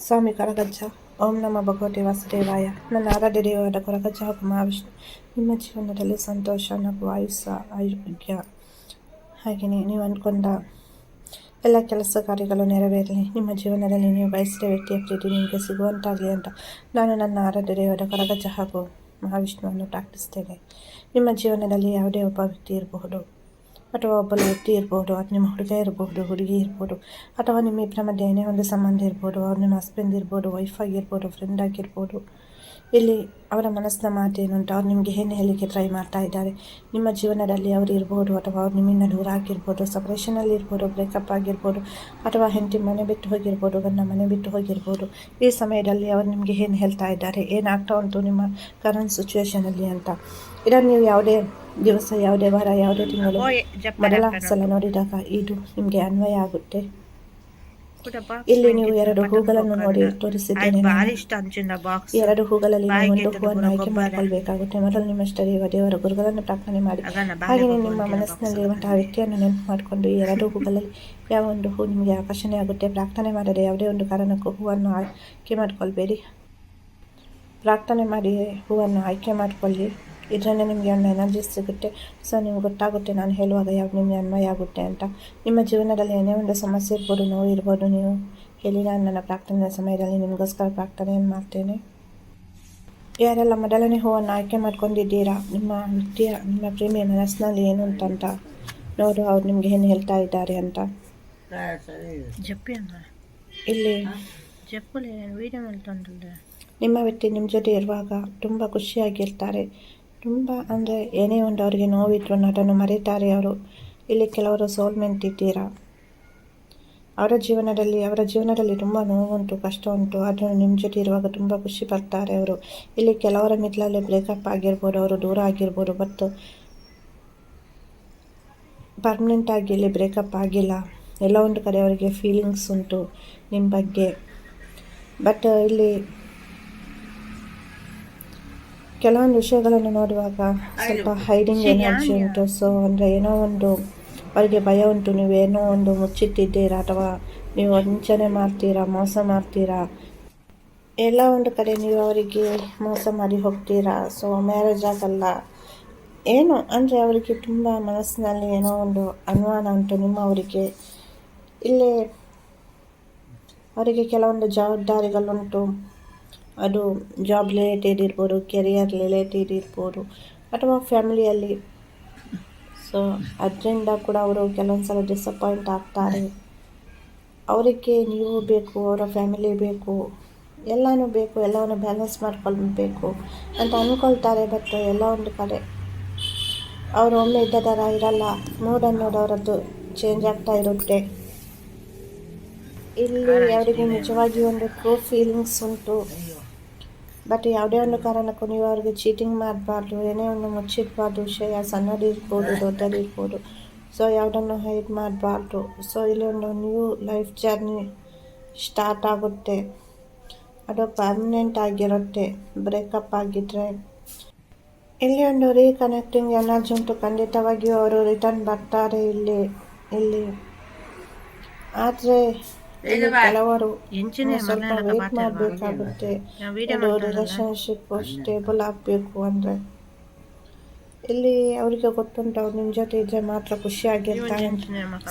ಸ್ವಾಮಿ ಕರಗಜ್ಜ ಓಂ ನಮ್ಮ ಭಗವತಿ ವಾಸುದೇವಾಯ ನನ್ನ ಆರಾಧ್ಯ ದೇವರಾದ ಕೊರಗಜ್ಜ ಹಾಗೂ ಮಹಾವಿಷ್ಣು ನಿಮ್ಮ ಜೀವನದಲ್ಲಿ ಸಂತೋಷ, ನಗು ಆಯುಷ್ಯ ಆರೋಗ್ಯ. ಹಾಗೆಯೇ ನೀವು ಅಂದ್ಕೊಂಡ ಎಲ್ಲ ಕೆಲಸ ಕಾರ್ಯಗಳು ನೆರವೇರಲಿ. ನಿಮ್ಮ ಜೀವನದಲ್ಲಿ ನೀವು ಬಯಸಿದ ವ್ಯಕ್ತಿಯ ಪ್ರೀತಿ ನಿಮಗೆ ಸಿಗುವಂತಾಗಲಿ ಅಂತ ನಾನು ನನ್ನ ಆರಾಧ್ಯ ದೇವರಾದ ಕೊರಗಜ್ಜ ಹಾಗೂ ಮಹಾವಿಷ್ಣುವನ್ನು ಪ್ರಾರ್ಥಿಸ್ತೇನೆ. ನಿಮ್ಮ ಜೀವನದಲ್ಲಿ ಯಾವುದೇ ಒಬ್ಬ ವ್ಯಕ್ತಿ ಇರಬಹುದು. ಅಥವಾ ಒಬ್ಬ ವ್ಯಕ್ತಿ ಇರ್ಬೋದು, ಅಥವಾ ನಿಮ್ಮ ಹುಡುಗ ಇರ್ಬೋದು, ಹುಡುಗಿ ಇರ್ಬೋದು, ಅಥವಾ ನಿಮ್ಮ ಇಬ್ಬರ ಮಧ್ಯೆ ಏನೇ ಒಂದು ಸಂಬಂಧ ಇರ್ಬೋದು, ಅವ್ರು ನಿಮ್ಮ ಹಸ್ಬೆಂಡ್ ಇರ್ಬೋದು ವೈಫ್ ಆಗಿರ್ಬೋದು ಫ್ರೆಂಡ್ ಆಗಿರ್ಬೋದು ಇಲ್ಲಿ ಅವರ ಮನಸ್ಸಿನ ಮಾತೇನು ಅಂತ ಅವ್ರು ನಿಮಗೆ ಏನು ಹೇಳಲಿಕ್ಕೆ ಟ್ರೈ ಮಾಡ್ತಾ ಇದ್ದಾರೆ? ನಿಮ್ಮ ಜೀವನದಲ್ಲಿ ಅವರು ಇರ್ಬೋದು ಅಥವಾ ಅವ್ರು ನಿಮ್ಮಿಂದ ದೂರ ಆಗಿರ್ಬೋದು ಸಪ್ರೇಷನಲ್ಲಿ ಇರ್ಬೋದು ಬ್ರೇಕಪ್ ಆಗಿರ್ಬೋದು ಅಥವಾ ಹೆಂಡತಿ ಮನೆ ಬಿಟ್ಟು ಹೋಗಿರ್ಬೋದು ಗಂಡ ಮನೆ ಬಿಟ್ಟು ಹೋಗಿರ್ಬೋದು ಈ ಸಮಯದಲ್ಲಿ ಅವರು ನಿಮಗೆ ಏನು ಹೇಳ್ತಾ ಇದ್ದಾರೆ? ಏನಾಗ್ತಾ ಉಂಟು ನಿಮ್ಮ ಕರೆಂಟ್ ಸಿಚುವೇಶನಲ್ಲಿ ಅಂತ? ಇದನ್ನು ನೀವು ಯಾವುದೇ ದಿವಸ ಯಾವುದೇ ವಾರ ಯಾವುದೇ ತಿಂಗಳು ಮೊದಲ ಸಲ ನೋಡಿದಾಗ ಇದು ನಿಮಗೆ ಅನ್ವಯ ಆಗುತ್ತೆ. ಇಲ್ಲಿ ನೀವು ಎರಡು ಹೂಗಳನ್ನು ನೋಡಿ ತೋರಿಸಿದ್ದೇನೆ ಎರಡು ಹೂಗಳಲ್ಲಿ ಒಂದು ಹೂವನ್ನು ಆಯ್ಕೆ ಮಾಡಿಕೊಳ್ಬೇಕಾಗುತ್ತೆ. ಮೊದಲು ನಿಮ್ಮ ಇಷ್ಟದೇವ ದೇವರ ಗುರುಗಳನ್ನು ಪ್ರಾರ್ಥನೆ ಮಾಡಿ. ಹಾಗೆಯೇ ನಿಮ್ಮ ಮನಸ್ಸಿನಲ್ಲಿ ಇರುವಂತಹ ವ್ಯಕ್ತಿಯನ್ನು ನೆನಪು ಮಾಡಿಕೊಂಡು ಈ ಎರಡು ಹೂಗಳಲ್ಲಿ ಯಾವ ಒಂದು ಹೂ ನಿಮಗೆ ಆಕರ್ಷಣೆ ಆಗುತ್ತೆ ಪ್ರಾರ್ಥನೆ ಮಾಡದೆ ಯಾವುದೇ ಒಂದು ಕಾರಣಕ್ಕೂ ಹೂವನ್ನು ಆಯ್ಕೆ ಮಾಡಿಕೊಳ್ಬೇಡಿ. ಪ್ರಾರ್ಥನೆ ಮಾಡಿ ಹೂವನ್ನು ಆಯ್ಕೆ ಮಾಡಿಕೊಳ್ಳಿ. ಇದರಿಂದ ನಿಮಗೆ ಒಂದು ಎನರ್ಜಿ ಸಿಗುತ್ತೆ. ಸೊ ನೀವು ಗೊತ್ತಾಗುತ್ತೆ ನಾನು ಹೇಳುವಾಗ ಯಾವ ನಿಮಗೆ ಅನ್ವಯ ಆಗುತ್ತೆ ಅಂತ. ನಿಮ್ಮ ಜೀವನದಲ್ಲಿ ಏನೇ ಒಂದು ಸಮಸ್ಯೆ ಇರ್ಬೋದು ನೋವು ಇರ್ಬೋದು ನೀವು ಹೇಳಿ ನಾನು ನನ್ನ ಪ್ರಾರ್ಥನೆ ಸಮಯದಲ್ಲಿ ನಿಮಗೋಸ್ಕರ ಪ್ರಾರ್ಥನೆಯನ್ನು ಮಾಡ್ತೇನೆ. ಯಾರೆಲ್ಲ ಮೊದಲನೇ ಹೂವನ್ನು ಆಯ್ಕೆ ಮಾಡ್ಕೊಂಡಿದ್ದೀರಾ? ನಿಮ್ಮ ವ್ಯಕ್ತಿಯ ನಿಮ್ಮ ಪ್ರೇಮಿಯ ಮನಸ್ಸಿನಲ್ಲಿ ಏನು ಅಂತಂತ ನೋಡು ಅವ್ರು ನಿಮ್ಗೆ ಏನು ಹೇಳ್ತಾ ಇದ್ದಾರೆ ಅಂತ. ಇಲ್ಲಿ. ನಿಮ್ಮ ವ್ಯಕ್ತಿ ನಿಮ್ಮ ಜೊತೆ ಇರುವಾಗ ತುಂಬ ಖುಷಿಯಾಗಿರ್ತಾರೆ. ತುಂಬ ಅಂದರೆ ಏನೇ ಒಂದು ಅವರಿಗೆ ನೋವಿದ್ರು ಅದನ್ನು ಮರೀತಾರೆ ಅವರು. ಇಲ್ಲಿ ಕೆಲವರು ಸೋಲ್ಮೆಂಟ್ ಇದ್ದೀರಾ? ಅವರ ಜೀವನದಲ್ಲಿ ಅವರ ಜೀವನದಲ್ಲಿ ತುಂಬ ನೋವುಂಟು ಕಷ್ಟ ಉಂಟು ಅದನ್ನು ನಿಮ್ಮ ಜೊತೆ ಇರುವಾಗ ತುಂಬ ಖುಷಿ ಪಡ್ತಾರೆ ಅವರು. ಇಲ್ಲಿ ಕೆಲವರ ಮಿಡ್ಲಲ್ಲಿ ಬ್ರೇಕಪ್ ಆಗಿರ್ಬೋದು, ಅವರು ದೂರ ಆಗಿರ್ಬೋದು ಬಟ್ ಪರ್ಮನೆಂಟ್ ಆಗಿ ಇಲ್ಲಿ ಬ್ರೇಕಪ್ ಆಗಿಲ್ಲ. ಎಲ್ಲ ಒಂದು ಕಡೆ ಅವರಿಗೆ ಫೀಲಿಂಗ್ಸ್ ಉಂಟು ನಿಮ್ಮ ಬಗ್ಗೆ. ಬಟ್ ಇಲ್ಲಿ ಕೆಲವೊಂದು ವಿಷಯಗಳನ್ನು ನೋಡುವಾಗ ಸ್ವಲ್ಪ ಹೈಡಿಂಗ್ ಎನರ್ಜಿ ಉಂಟು. ಸೊ ಅಂದರೆ ಏನೋ ಒಂದು ಅವರಿಗೆ ಭಯ ಉಂಟು. ನೀವು ಏನೋ ಒಂದು ಮುಚ್ಚಿಟ್ಟಿದ್ದೀರಾ ಅಥವಾ ನೀವು ವಂಚನೆ ಮಾಡ್ತೀರಾ ಮೋಸ ಮಾಡ್ತೀರಾ? ಎಲ್ಲ ಒಂದು ಕಡೆ ನೀವು ಅವರಿಗೆ ಮೋಸ ಮಾಡಿ ಹೋಗ್ತೀರಾ? ಸೊ ಮ್ಯಾರೇಜ್ ಆಗಲ್ಲ. ಏನು ಅಂದರೆ ಅವರಿಗೆ ತುಂಬ ಮನಸ್ಸಿನಲ್ಲಿ ಏನೋ ಒಂದು ಅನುಮಾನ ಉಂಟು ನಿಮ್ಮ ಅವರಿಗೆ. ಇಲ್ಲಿ ಅವರಿಗೆ ಕೆಲವೊಂದು ಜವಾಬ್ದಾರಿಗಳುಂಟು. ಅದು ಜಾಬ್ ರಿಲೇಟೆಡ್ ಇರ್ಬೋದು ಕೆರಿಯರ್ ರಿಲೇಟೆಡ್ ಇರ್ಬೋದು ಅಥವಾ ಫ್ಯಾಮಿಲಿಯಲ್ಲಿ ಸೊ ಅದರಿಂದ ಕೂಡ ಅವರು ಕೆಲವೊಂದು ಸಲ ಡಿಸಪಾಯಿಂಟ್ ಆಗ್ತಾರೆ. ಅವರಿಗೆ ನೀವು ಬೇಕು ಅವರ ಫ್ಯಾಮಿಲಿ ಬೇಕು ಎಲ್ಲನೂ ಬೇಕು ಎಲ್ಲವನ್ನು ಬ್ಯಾಲೆನ್ಸ್ ಮಾಡ್ಕೊಳ್ಬೇಕು ಅಂತ ಅಂದ್ಕೊಳ್ತಾರೆ ಬಟ್ ಎಲ್ಲ ಒಂದು ಕಡೆ ಅವರು ಒಮ್ಮೆ ಇದ್ದ ಥರ ಇರಲ್ಲ. ಮೂಡ್ ಅನ್ನೋದು ಅವರದ್ದು ಚೇಂಜ್ ಆಗ್ತಾ ಇರುತ್ತೆ. ಇಲ್ಲಿ ಅವರಿಗೆ ನಿಜವಾಗಿ ಒಂದು ಟ್ರೂ ಫೀಲಿಂಗ್ಸ್ ಉಂಟು. ಬಟ್ ಯಾವುದೇ ಒಂದು ಕಾರಣಕ್ಕೂ ನೀವು ಅವ್ರಿಗೆ ಚೀಟಿಂಗ್ ಮಾಡಬಾರ್ದು, ಏನೇ ಒಂದು ಮುಚ್ಚಿಡಬಾರ್ದು ವಿಷಯ ಸಣ್ಣದಿರ್ಬೋದು ದೊಡ್ಡದಿರ್ಬೋದು ಸೊ ಯಾವುದನ್ನು ಹೈಡ್ ಮಾಡಬಾರ್ದು. ಸೊ ಇಲ್ಲಿ ಒಂದು ನ್ಯೂ ಲೈಫ್ ಜರ್ನಿ ಸ್ಟಾರ್ಟ್ ಆಗುತ್ತೆ. ಅದು ಪರ್ಮನೆಂಟ್ ಆಗಿರುತ್ತೆ ಬ್ರೇಕಪ್ ಆಗಿದ್ದರೆ ಇಲ್ಲಿ ಒಂದು ರೀಕನೆಕ್ಟಿಂಗ್ ಎನರ್ಜಿ ಉಂಟು. ಖಂಡಿತವಾಗಿಯೂ ಅವರು ರಿಟರ್ನ್ ಬರ್ತಾರೆ ಇಲ್ಲಿ ಇಲ್ಲಿ. ಆದರೆ ಕೆಲವರು ಸ್ವಲ್ಪ ವೇಟ್ ಮಾಡಬೇಕಾಗುತ್ತೆ. ರಿಲೇಶನ್ಶಿಪ್ ಸ್ಟೇಬಲ್ ಆಗಬೇಕು ಅಂದರೆ. ಇಲ್ಲಿ ಅವರಿಗೆ ಗೊತ್ತುಂಟು ಅವ್ರು ನಿಮ್ಮ ಜೊತೆ ಇದ್ರೆ ಮಾತ್ರ ಖುಷಿಯಾಗಿರ್ತಾರೆ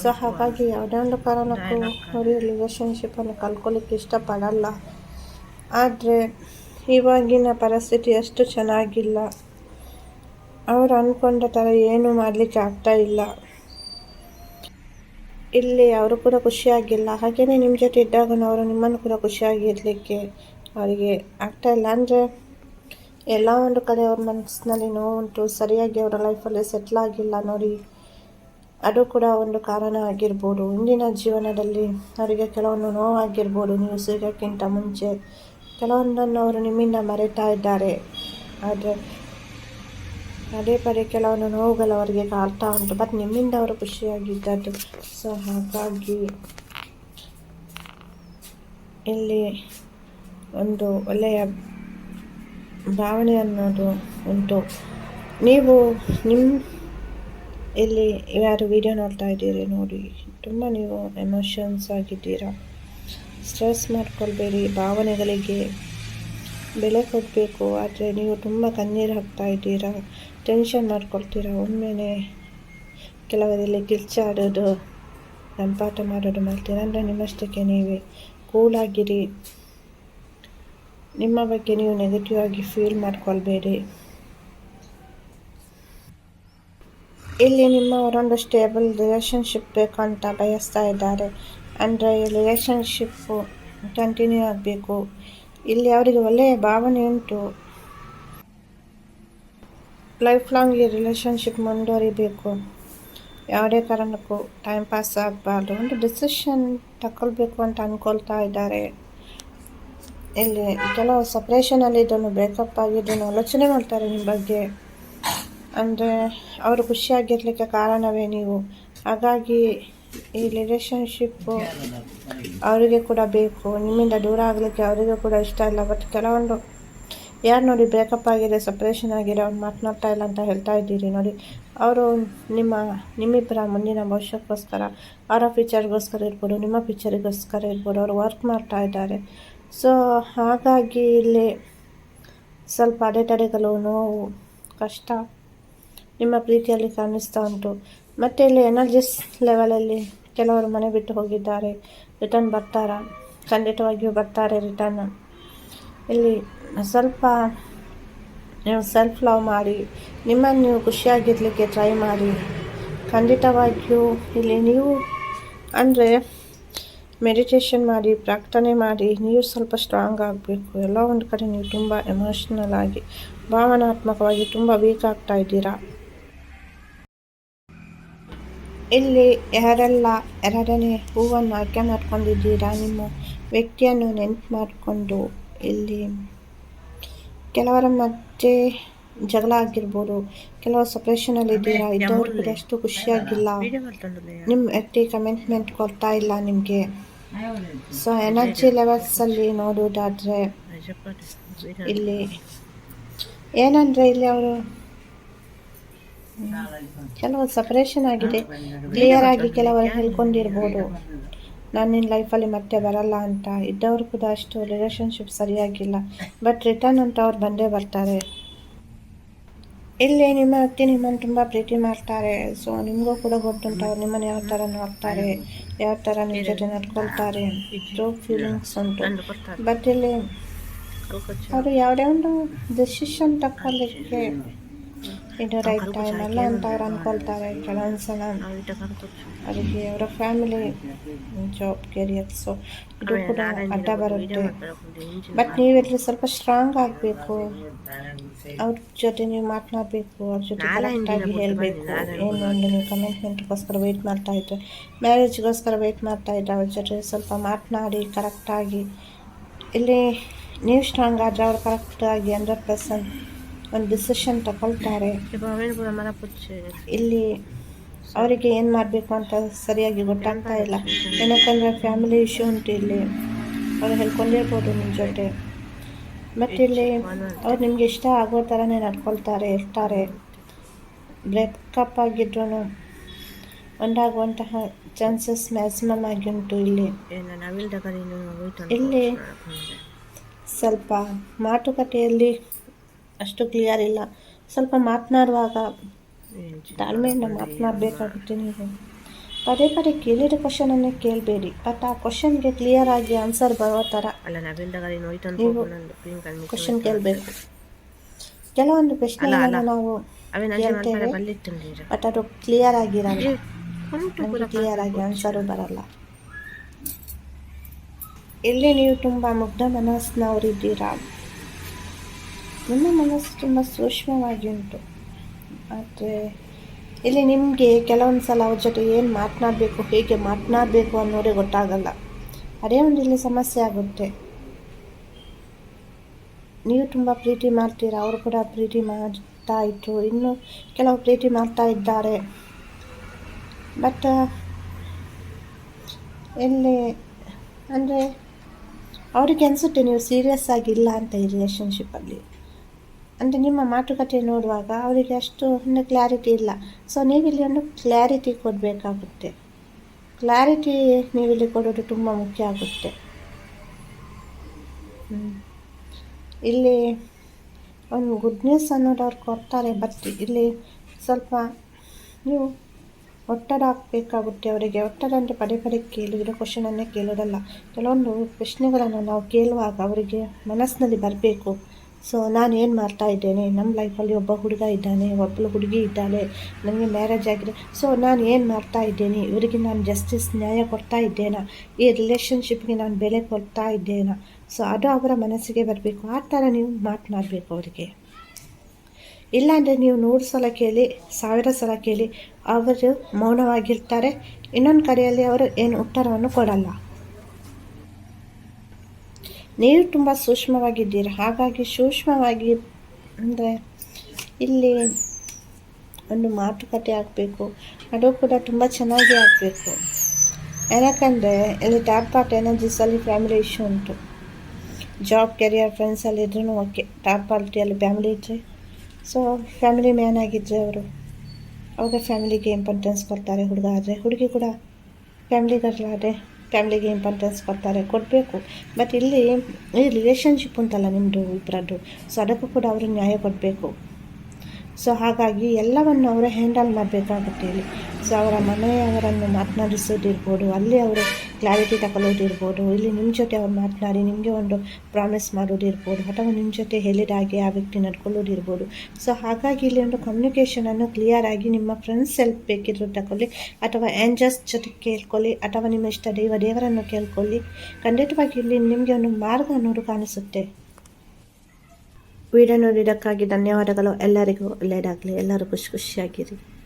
ಸೊ ಹಾಗಾಗಿ ಯಾವುದೇ ಒಂದು ಕಾರಣಕ್ಕೂ ಅವರು ರಿಲೇಶನ್ಶಿಪ್ಪನ್ನು ಕಲ್ಕೊಳ್ಳಿಕ್ಕೆ ಇಷ್ಟಪಡಲ್ಲ. ಆದರೆ ಇವಾಗಿನ ಪರಿಸ್ಥಿತಿ ಅಷ್ಟು ಚೆನ್ನಾಗಿಲ್ಲ. ಅವ್ರು ಅಂದ್ಕೊಂಡ ಥರ ಏನು ಮಾಡಲಿಕ್ಕೆ ಆಗ್ತಾ ಇಲ್ಲ. ಇಲ್ಲಿ ಅವರು ಕೂಡ ಖುಷಿಯಾಗಿಲ್ಲ. ಹಾಗೆಯೇ ನಿಮ್ಮ ಜೊತೆ ಇದ್ದಾಗ ಅವರು ನಿಮ್ಮನ್ನು ಕೂಡ ಖುಷಿಯಾಗಿರಲಿಕ್ಕೆ ಅವರಿಗೆ ಆಗ್ತಾ ಇಲ್ಲ. ಅಂದರೆ ಎಲ್ಲ ಒಂದು ಕಡೆ ಅವ್ರ ಮನಸ್ಸಿನಲ್ಲಿ ನೋವುಂಟು. ಸರಿಯಾಗಿ ಅವರ ಲೈಫಲ್ಲಿ ಸೆಟ್ಲ್ ಆಗಿಲ್ಲ ನೋಡಿ. ಅದು ಕೂಡ ಒಂದು ಕಾರಣ ಆಗಿರ್ಬೋದು. ಇಂದಿನ ಜೀವನದಲ್ಲಿ ಅವರಿಗೆ ಕೆಲವೊಂದು ನೋವಾಗಿರ್ಬೋದು. ನೀವು ಸಿಗೋಕ್ಕಿಂತ ಮುಂಚೆ ಕೆಲವೊಂದನ್ನು ಅವರು ನಿಮ್ಮಿಂದ ಮರೆತಾ ಇದ್ದಾರೆ. ಆದರೆ ಪದೇ ಪದೇ ಕೆಲವೊಂದು ನೋವುಗಳು ಅವರಿಗೆ ಕಾಡ್ತಾ ಉಂಟು. ಬಟ್ ನಿಮ್ಮಿಂದ ಅವರು ಖುಷಿಯಾಗಿದ್ದದ್ದು. ಸೊ ಹಾಗಾಗಿ ಇಲ್ಲಿ ಒಂದು ಒಳ್ಳೆಯ ಭಾವನೆ ಅನ್ನೋದು ಉಂಟು. ನೀವು ನಿಮ್ಮ ಇಲ್ಲಿ ಯಾರು ವಿಡಿಯೋ ನೋಡ್ತಾ ಇದ್ದೀರಿ ನೋಡಿ. ತುಂಬ ನೀವು ಎಮೋಷನ್ಸ್ ಆಗಿದ್ದೀರಾ. ಸ್ಟ್ರೆಸ್ ಮಾಡ್ಕೊಳ್ಬೇಡಿ. ಭಾವನೆಗಳಿಗೆ ಬೆಲೆ ಕೊಡಬೇಕು. ಆದರೆ ನೀವು ತುಂಬ ಕಣ್ಣೀರು ಹಾಕ್ತಾ ಇದ್ದೀರಾ. ಟೆನ್ಷನ್ ಮಾಡ್ಕೊಳ್ತೀರಾ? ಒಮ್ಮೆನೆ ಕೆಲವರಲ್ಲಿ ನನ್ನ ಪಾಠ ಮಾಡೋದು ಮಾಡ್ತೀರಾ ಅಂದರೆ ನಿಮ್ಮಷ್ಟಕ್ಕೆ ನೀವೇ ಕೂಲಾಗಿರಿ. ನಿಮ್ಮ ಬಗ್ಗೆ ನೀವು ನೆಗೆಟಿವ್ ಆಗಿ ಫೀಲ್ ಮಾಡ್ಕೊಳ್ಬೇಡಿ. ಇಲ್ಲಿ ನಿಮ್ಮ ಅವರೊಂದು ಸ್ಟೇಬಲ್ ರಿಲೇಷನ್ಶಿಪ್ ಬೇಕು ಅಂತ ಬಯಸ್ತಾ ಇದ್ದಾರೆ. ಅಂದರೆ ರಿಲೇಷನ್ಶಿಪ್ಪು ಕಂಟಿನ್ಯೂ ಆಗಬೇಕು. ಇಲ್ಲಿ ಅವರಿಗೆ ಒಳ್ಳೆಯ ಭಾವನೆ ಉಂಟು. ಲೈಫ್ ಲಾಂಗ್ ಈ ರಿಲೇಷನ್ಶಿಪ್ ಮುಂದುವರಿಬೇಕು. ಯಾವುದೇ ಕಾರಣಕ್ಕೂ ಟೈಮ್ ಪಾಸ್ ಆಗಬಾರ್ದು. ಒಂದು ಡಿಸಿಷನ್ ತಗೊಳ್ಬೇಕು ಅಂತ ಅಂದ್ಕೊಳ್ತಾ ಇದ್ದಾರೆ. ಇಲ್ಲಿ ಕೆಲವು ಸಪ್ರೇಷನಲ್ಲಿ ಇದನ್ನು ಬ್ರೇಕಪ್ ಆಗಿದ್ದನ್ನು ಆಲೋಚನೆ ಮಾಡ್ತಾರೆ ನಿಮ್ಮ ಬಗ್ಗೆ. ಅಂದರೆ ಅವರು ಖುಷಿಯಾಗಿರಲಿಕ್ಕೆ ಕಾರಣವೇ ನೀವು. ಹಾಗಾಗಿ ಈ ರಿಲೇಷನ್ಶಿಪ್ಪು ಅವರಿಗೆ ಕೂಡ ಬೇಕು. ನಿಮ್ಮಿಂದ ದೂರ ಆಗಲಿಕ್ಕೆ ಅವರಿಗೆ ಕೂಡ ಇಷ್ಟ ಇಲ್ಲ. ಬಟ್ ಕೆಲವೊಂದು ಯಾರು ನೋಡಿ ಬ್ರೇಕಪ್ ಆಗಿದೆ ಸಪ್ರೇಷನ್ ಆಗಿದೆ ಅವ್ರು ಮಾತನಾಡ್ತಾ ಇಲ್ಲ ಅಂತ ಹೇಳ್ತಾ ಇದ್ದೀರಿ ನೋಡಿ. ಅವರು ನಿಮ್ಮ, ನಿಮ್ಮಿಬ್ಬರ ಮುಂದಿನ ಭವಿಷ್ಯಕ್ಕೋಸ್ಕರ, ಅವರ ಫ್ಯೂಚರ್ಗೋಸ್ಕರ ಇರ್ಬೋದು, ನಿಮ್ಮ ಫ್ಯೂಚರಿಗೋಸ್ಕರ ಇರ್ಬೋದು, ಅವರು ವರ್ಕ್ ಮಾಡ್ತಾ ಇದ್ದಾರೆ. ಸೊ ಹಾಗಾಗಿ ಇಲ್ಲಿ ಸ್ವಲ್ಪ ಅಡೆತಡೆಗಳು, ನೋವು, ಕಷ್ಟ ನಿಮ್ಮ ಪ್ರೀತಿಯಲ್ಲಿ ಕಾಣಿಸ್ತಾ ಉಂಟು. ಮತ್ತು ಇಲ್ಲಿ ಎನರ್ಜಿಸ್ ಲೆವೆಲಲ್ಲಿ ಕೆಲವರು ಮನೆ ಬಿಟ್ಟು ಹೋಗಿದ್ದಾರೆ. ರಿಟರ್ನ್ ಬರ್ತಾರಾ? ಖಂಡಿತವಾಗಿಯೂ ಬರ್ತಾರೆ ರಿಟರ್ನ್ ಇಲ್ಲಿ ಸ್ವಲ್ಪ ನೀವು ಸೆಲ್ಫ್ ಲವ್ ಮಾಡಿ, ನಿಮ್ಮನ್ನು ನೀವು ಖುಷಿಯಾಗಿರಲಿಕ್ಕೆ ಟ್ರೈ ಮಾಡಿ. ಖಂಡಿತವಾಗಿಯೂ ಇಲ್ಲಿ ನೀವು ಅಂದರೆ ಮೆಡಿಟೇಷನ್ ಮಾಡಿ, ಪ್ರಾರ್ಥನೆ ಮಾಡಿ, ನೀವು ಸ್ವಲ್ಪ ಸ್ಟ್ರಾಂಗ್ ಆಗಬೇಕು. ಎಲ್ಲ ಒಂದು ಕಡೆ ನೀವು ತುಂಬ ಎಮೋಷ್ನಲ್ ಆಗಿ, ಭಾವನಾತ್ಮಕವಾಗಿ ತುಂಬ ವೀಕ್ ಆಗ್ತಾ ಇದ್ದೀರಾ? ಇಲ್ಲಿ ಯಾರೆಲ್ಲ ಎರಡನೇ ಹೂವನ್ನು ಆಯ್ಕೆ ಮಾಡ್ಕೊಂಡಿದ್ದೀರಾ, ನಿಮ್ಮ ವ್ಯಕ್ತಿಯನ್ನು ನೆನ್ಪು ಮಾಡಿಕೊಂಡು. ಇಲ್ಲಿ ಕೆಲವರ ಮಧ್ಯೆ ಜಗಳ ಆಗಿರ್ಬೋದು ಕೆಲವರು ಸಪ್ರೇಷನಲ್ಲಿ ಇದ್ದೀರಾ ಇದ್ದವ್ರು ಕೂಡ ಅಷ್ಟು ಖುಷಿಯಾಗಿಲ್ಲ ನಿಮ್ಮ ವ್ಯಕ್ತಿ ಕಮಿಟ್ಮೆಂಟ್ ಕೊಡ್ತಾ ಇಲ್ಲ ನಿಮಗೆ. ಸೊ ಎನರ್ಜಿ ಲೆವೆಲ್ಸಲ್ಲಿ ನೋಡೋದಾದರೆ ಇಲ್ಲಿ ಏನಂದರೆ ಇಲ್ಲಿ ಅವರು ಕೆಲವು ಸಪ್ರೇಷನ್ ಆಗಿದೆ. ಕ್ಲಿಯರ್ ಆಗಿ ಕೆಲವರು ಹೇಳ್ಕೊಂಡಿರ್ಬೋದು. ನಾನು ನಿನ್ನ ಲೈಫಲ್ಲಿ ಮತ್ತೆ ಬರಲ್ಲ ಅಂತ. ಇದ್ದವ್ರು ಕೂಡ ಅಷ್ಟು ರಿಲೇಷನ್ಶಿಪ್ ಸರಿಯಾಗಿಲ್ಲ. ಬಟ್ ರಿಟರ್ನ್ ಅಂತ ಅವ್ರು ಬಂದೇ ಬರ್ತಾರೆ. ಇಲ್ಲಿ ನಿಮ್ಮ ವ್ಯಕ್ತಿ ನಿಮ್ಮನ್ನು ತುಂಬ ಪ್ರೀತಿ ಮಾಡ್ತಾರೆ. ಸೊ ನಿಮಗೂ ಕೂಡ ಗೊತ್ತುಂಟು ಅವ್ರು ನಿಮ್ಮನ್ನು ಯಾವ ಥರ ನೋಡ್ತಾರೆ ಯಾವ ಥರ ನಿಮ್ಮ ಜೊತೆ ನಡ್ಕೊಳ್ತಾರೆ ಇದ್ರೂ ಫೀಲಿಂಗ್ಸ್ ಉಂಟು. ಬಟ್ ಇಲ್ಲಿ ಅವರು ಯಾವುದೇ ಒಂದು ಡಿಸಿಷನ್ ತಗೊಳ್ಳಿಕ್ಕೆ ಇದು ರೈಟ್ ಟೈಮ್ ಅಲ್ಲ ಅಂತ ಅವ್ರು ಅಂದ್ಕೊಳ್ತಾರೆ ಕೆಲವೊಂದು ಸಲ. ಅದಕ್ಕೆ ಅವರ ಫ್ಯಾಮಿಲಿ ಜಾಬ್ ಕೆರಿಯರ್ಸು ಇದು ಕೂಡ ಅಡ್ಡ ಬರುತ್ತೆ. ಬಟ್ ನೀವಿಲ್ಲಿ ಸ್ವಲ್ಪ ಸ್ಟ್ರಾಂಗ್ ಆಗಬೇಕು. ಅವ್ರ ಜೊತೆ ನೀವು ಮಾತನಾಡಬೇಕು ಅವ್ರ ಜೊತೆ ಕರೆಕ್ಟಾಗಿ ಹೇಳಬೇಕು. ಏನು ಒಂದು ನೀವು ಕಮಿಟ್ಮೆಂಟ್ಗೋಸ್ಕರ ವೆಯ್ಟ್ ಮಾಡ್ತಾ ಇದ್ದರೆ ಮ್ಯಾರೇಜ್ಗೋಸ್ಕರ ವೆಯ್ಟ್ ಮಾಡ್ತಾ ಇದ್ದರೆ ಅವ್ರ ಜೊತೆ ಸ್ವಲ್ಪ ಮಾತನಾಡಿ ಕರೆಕ್ಟಾಗಿ ಇಲ್ಲಿ ನೀವು ಸ್ಟ್ರಾಂಗ್ ಆದರೆ ಅವ್ರು ಕರೆಕ್ಟಾಗಿ ಹಂಡ್ರೆಡ್ ಪರ್ಸೆಂಟ್ ಒಂದು ಡಿಸಿಷನ್ ತಗೊಳ್ತಾರೆ. ಇಲ್ಲಿ ಅವರಿಗೆ ಏನು ಮಾಡಬೇಕು ಅಂತ ಸರಿಯಾಗಿ ಗೊತ್ತಾಗ್ತಾ ಇಲ್ಲ. ಏನಕ್ಕಂದರೆ ಫ್ಯಾಮಿಲಿ ಇಶ್ಯೂ ಉಂಟು ಇಲ್ಲಿ ಅವ್ರು ಹೇಳ್ಕೊಂಡಿರ್ಬೋದು ನಿಮ್ಮ ಜೊತೆ. ಮತ್ತು ಇಲ್ಲಿ ಅವ್ರು ನಿಮ್ಗೆ ಇಷ್ಟ ಆಗೋ ಥರನೇ ನಡ್ಕೊಳ್ತಾರೆ ಇರ್ತಾರೆ. ಬ್ರೇಕಪ್ ಆಗಿದ್ರು ಒಂದಾಗುವಂತಹ ಚಾನ್ಸಸ್ ಮ್ಯಾಕ್ಸಿಮಮ್ ಆಗಿ ಉಂಟು ಇಲ್ಲಿ. ಇಲ್ಲಿ ಸ್ವಲ್ಪ ಮಾತುಕತೆಯಲ್ಲಿ ಅಷ್ಟು ಕ್ಲಿಯರ್ ಇಲ್ಲ. ಸ್ವಲ್ಪ ಮಾತನಾಡುವಾಗ ತಾಳ್ಮೆಯಿಂದ ಮಾತನಾಡಬೇಕಾಗುತ್ತೆ ನೀವು. ಪದೇ ಪದೇ ಕೇಳಿದ ಕ್ವಶನನ್ನೇ ಕೇಳಬೇಡಿ. ಬಟ್ ಆ ಕ್ವಶನ್ಗೆ ಕ್ಲಿಯರ್ ಆಗಿ ಆನ್ಸರ್ ಬರೋ ಥರ ನೀವು ಕ್ವಶನ್ ಕೇಳಬೇಕು. ಕೆಲವೊಂದು ಪ್ರಶ್ನೆಗಳನ್ನು ನಾವು ಕೇಳ್ತೇವೆ ಬಟ್ ಅದು ಕ್ಲಿಯರ್ ಆಗಿರಲ್ಲ. ಕ್ಲಿಯರ್ ಆಗಿ ಆನ್ಸರು ಬರಲ್ಲ. ಎಲ್ಲಿ ನೀವು ತುಂಬ ಮುಗ್ಧ ಮನಸ್ಸಿನವರಿದ್ದೀರಾ? ನಿಮ್ಮ ಮನಸ್ಸು ತುಂಬ ಸೂಕ್ಷ್ಮವಾಗಿ ಉಂಟು ಆದರೆ, ಇಲ್ಲಿ ನಿಮಗೆ ಕೆಲವೊಂದು ಸಲ ಅವ್ರ ಜೊತೆ ಏನು ಮಾತನಾಡಬೇಕು, ಹೇಗೆ ಮಾತನಾಡಬೇಕು ಅನ್ನೋದೇ ಗೊತ್ತಾಗಲ್ಲ. ಅದೇ ಒಂದು ಇಲ್ಲಿ ಸಮಸ್ಯೆ ಆಗುತ್ತೆ. ನೀವು ತುಂಬ ಪ್ರೀತಿ ಮಾಡ್ತೀರಾ, ಅವರು ಕೂಡ ಪ್ರೀತಿ ಮಾಡ್ತಾ ಇತ್ತು ಇನ್ನೂ ಕೆಲವು ಪ್ರೀತಿ ಮಾಡ್ತಾ ಇದ್ದಾರೆ. ಬಟ್ ಇಲ್ಲಿ, ಅಂದರೆ, ಅವರಿಗೆ ಅನಿಸುತ್ತೆ ನೀವು ಸೀರಿಯಸ್ ಆಗಿಲ್ಲ ಅಂತ ಈ ರಿಲೇಷನ್ಶಿಪ್ಪಲ್ಲಿ ಅಂದರೆ ನಿಮ್ಮ ಮಾತುಕತೆ ನೋಡುವಾಗ ಅವರಿಗೆ ಅಷ್ಟು ಒಂದು ಕ್ಲಾರಿಟಿ ಇಲ್ಲ. ಸೊ ನೀವಿಲ್ಲಿ ಒಂದು ಕ್ಲಾರಿಟಿ ಕೊಡಬೇಕಾಗುತ್ತೆ. ಕ್ಲಾರಿಟಿ ನೀವಿಲ್ಲಿ ಕೊಡೋದು ತುಂಬ ಮುಖ್ಯ ಆಗುತ್ತೆ. ಇಲ್ಲಿ ಒಂದು ಗುಡ್ ನ್ಯೂಸ್ ಅನ್ನೋದು ಅವ್ರು ಕೊಡ್ತಾರೆ ಬಟ್ ಇಲ್ಲಿ ಸ್ವಲ್ಪ ನೀವು ಒತ್ತಡ ಹಾಕಬೇಕಾಗುತ್ತೆ ಅವರಿಗೆ. ಒತ್ತಡ ಅಂದರೆ ಪದೇ ಪದೇ ಕೇಳಿದರೆ ಕ್ವಶನನ್ನೇ ಕೇಳೋದಲ್ಲ. ಕೆಲವೊಂದು ಪ್ರಶ್ನೆಗಳನ್ನು ನಾವು ಕೇಳುವಾಗ ಅವರಿಗೆ ಮನಸ್ಸಿನಲ್ಲಿ ಬರಬೇಕು. ಸೊ ನಾನು ಏನು ಮಾಡ್ತಾ ಇದ್ದೇನೆ? ನಮ್ಮ ಲೈಫಲ್ಲಿ ಒಬ್ಬ ಹುಡುಗ ಇದ್ದಾನೆ ಒಬ್ಬಳು ಹುಡುಗಿ ಇದ್ದಾಳೆ, ನನಗೆ ಮ್ಯಾರೇಜ್ ಆಗಿದೆ. ಸೊ ನಾನು ಏನು ಮಾಡ್ತಾ ಇದ್ದೇನೆ? ಇವರಿಗೆ ನಾನು ಜಸ್ಟಿಸ್ ನ್ಯಾಯ ಕೊಡ್ತಾ ಇದ್ದೇನಾ? ಈ ರಿಲೇಷನ್ಶಿಪ್ಗೆ ನಾನು ಬೆಲೆ ಕೊಡ್ತಾ ಇದ್ದೇನಾ? ಸೊ ಅದು ಅವರ ಮನಸ್ಸಿಗೆ ಬರಬೇಕು. ಆ ಥರ ನೀವು ಮಾತನಾಡಬೇಕು ಅವರಿಗೆ. ಇಲ್ಲಾಂದರೆ ನೀವು ನೂರು ಸಲ ಕೇಳಿ, ಸಾವಿರ ಸಲ ಕೇಳಿ, ಅವರು ಮೌನವಾಗಿರ್ತಾರೆ. ಇನ್ನೊಂದು ಕಡೆಯಲ್ಲಿ ಅವರು ಏನು ಉತ್ತರವನ್ನು ಕೊಡಲ್ಲ. ನೀವು ತುಂಬ ಸೂಕ್ಷ್ಮವಾಗಿದ್ದೀರಿ. ಹಾಗಾಗಿ ಸೂಕ್ಷ್ಮವಾಗಿ ಅಂದರೆ ಇಲ್ಲಿ ಒಂದು ಮಾತುಕತೆ ಆಗಬೇಕು. ಅದು ಕೂಡ ತುಂಬ ಚೆನ್ನಾಗಿ ಆಗಬೇಕು. ಯಾಕಂದರೆ ಇಲ್ಲಿ ಟ್ಯಾಪ್ ಪಾರ್ಟ್ ಎನರ್ಜಿಸಲ್ಲಿ ಫ್ಯಾಮಿಲಿ ಇಶ್ಯೂ ಉಂಟು. ಜಾಬ್, ಕೆರಿಯರ್ ಫ್ರೆಂಡ್ಸಲ್ಲಿ ಇದ್ರೂ ಓಕೆ. ಟ್ಯಾಪ್ ಪಾರ್ಟಿಯಲ್ಲಿ ಫ್ಯಾಮಿಲಿ ಇದ್ದರೆ ಸೊ ಫ್ಯಾಮಿಲಿ ಮ್ಯಾನ್ ಆಗಿದ್ದರೆ ಅವರು ಅವಾಗ ಫ್ಯಾಮಿಲಿಗೆ ಇಂಪಾರ್ಟೆನ್ಸ್ ಕೊಡ್ತಾರೆ ಹುಡುಗ ಆದರೆ. ಹುಡುಗಿ ಕೂಡ ಫ್ಯಾಮಿಲಿ ಗರ್ಲ್ ಆದರೆ ಫ್ಯಾಮಿಲಿಗೆ ಇಂಪಾರ್ಟೆನ್ಸ್ ಕೊಡ್ತಾರೆ, ಕೊಡಬೇಕು. ಬಟ್ ಇಲ್ಲಿ, ಈ ರಿಲೇಷನ್ಶಿಪ್ ಉಂಟಲ್ಲ ನಿಮ್ಮದು ಇಬ್ಬರದ್ದು ಸೊ ಅದಕ್ಕೂ ಕೂಡ ಅವರು ನ್ಯಾಯ ಕೊಡಬೇಕು. ಸೊ ಹಾಗಾಗಿ ಎಲ್ಲವನ್ನು ಅವರೇ ಹ್ಯಾಂಡಲ್ ಮಾಡಬೇಕಾಗುತ್ತೆ ಇಲ್ಲಿ. ಸೊ ಅವರ ಮನೆಯವರನ್ನು ಮಾತನಾಡಿಸೋದಿರ್ಬೋದು, ಅಲ್ಲಿ ಅವರು ಕ್ಲಾರಿಟಿ ತಗೊಳ್ಳೋದಿರ್ಬೋದು, ಇಲ್ಲಿ ನಿಮ್ಮ ಜೊತೆ ಅವ್ರು ಮಾತನಾಡಿ ನಿಮಗೆ ಒಂದು ಪ್ರಾಮಿಸ್ ಮಾಡೋದಿರ್ಬೋದು ಅಥವಾ ನಿಮ್ಮ ಜೊತೆ ಹೇಳಿದಾಗೆ ಆ ವ್ಯಕ್ತಿ ನಡ್ಕೊಳ್ಳೋದಿರ್ಬೋದು. ಸೊ ಹಾಗಾಗಿ ಇಲ್ಲಿ ಒಂದು ಕಮ್ಯುನಿಕೇಷನನ್ನು ಕ್ಲಿಯರ್ ಆಗಿ ನಿಮ್ಮ ಫ್ರೆಂಡ್ಸ್ ಹೆಲ್ಪ್ ಬೇಕಿದ್ರು ತಗೊಳ್ಳಿ ಅಥವಾ ಆ್ಯಂಜಸ್ ಜೊತೆ ಕೇಳ್ಕೊಳ್ಳಿ ಅಥವಾ ನಿಮ್ಮ ಇಷ್ಟ ದೈವ ದೇವರನ್ನು ಕೇಳ್ಕೊಳ್ಳಿ. ಖಂಡಿತವಾಗಿ ಇಲ್ಲಿ ನಿಮಗೆ ಒಂದು ಮಾರ್ಗ ಅನ್ನೋದು ಕಾಣಿಸುತ್ತೆ. ವಿಡಿಯೋ ನೋಡಿದ್ದಕ್ಕಾಗಿ ಧನ್ಯವಾದಗಳು. ಎಲ್ಲರಿಗೂ ಒಳ್ಳೆಯದಾಗಲಿ. ಎಲ್ಲರೂ ಖುಷಿ ಖುಷಿಯಾಗಿರಿ.